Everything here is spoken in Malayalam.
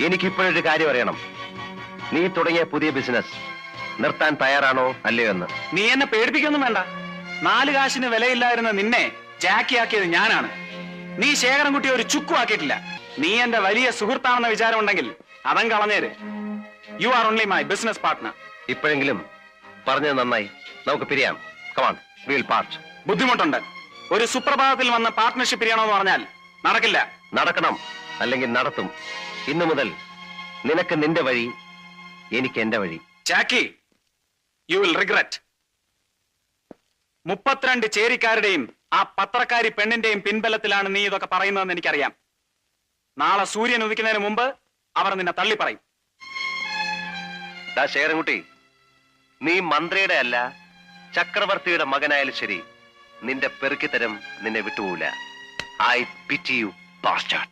എനിക്കിപ്പോഴൊരു കാര്യം അറിയണം. നീ തുടങ്ങിയ പുതിയ ബിസിനസ് നിർത്താൻ തയ്യാറാണോ അല്ലയോ എന്ന്? നീ എന്നെ പേടിപ്പിക്കൊന്നും വേണ്ട. നാല് കാശിന് വിലയില്ലായിരുന്ന നിന്നെ ജാക്കിയാക്കിയത് ഞാനാണ്. നീ ശേഖരൻകുട്ടി ഒരു ചുക്കും ആക്കിയിട്ടില്ല. നീ എന്റെ വലിയ സുഹൃത്താണെന്ന വിചാരം ഉണ്ടെങ്കിൽ അതം കളഞ്ഞേര്. You are only my business partner ഇപ്പോഴെങ്കിലും പറഞ്ഞത് നന്നായി. നമുക്ക് പിരിയാം. കമാൺ വിൽ പാർട്ട് ബുദ്ധിമുട്ടുണ്ട്. ഒരു സുപ്രഭാതത്തിൽ വന്ന് പാർട്ട്ണർഷിപ്പ് പിരിയണമെന്ന് പറഞ്ഞാൽ നടക്കില്ല. നടക്കണം. അല്ലെങ്കിൽ നടത്തും. ഇന്നു മുതൽ നിനക്ക് നിന്റെ വഴി എനിക്ക് എന്റെ വഴി. ചാക്കി യു വിൽ റിഗ്രറ്റ് മുപ്പത്തിരണ്ട് ചേരിക്കാരുടെയും ആ പത്രക്കാരി പെണ്ണിന്റെയും പിൻബലത്തിലാണ് നീ ഇതൊക്കെ പറയുന്നതെന്ന് എനിക്കറിയാം. നാളെ സൂര്യൻ ഉദിക്കുന്നതിന് മുമ്പ് അവർ നിന്നെ തള്ളി പറയും. ശേരൻകുട്ടി ശേഖരൻകുട്ടി നീ മന്ത്രിയുടെ അല്ല ചക്രവർത്തിയുടെ മകനായാലും ശരി നിന്റെ പെറുക്കിത്തരം നിന്നെ വിട്ടുപോകില്ല ഐ പിറ്റി യു ബാസ്റ്റാർഡ്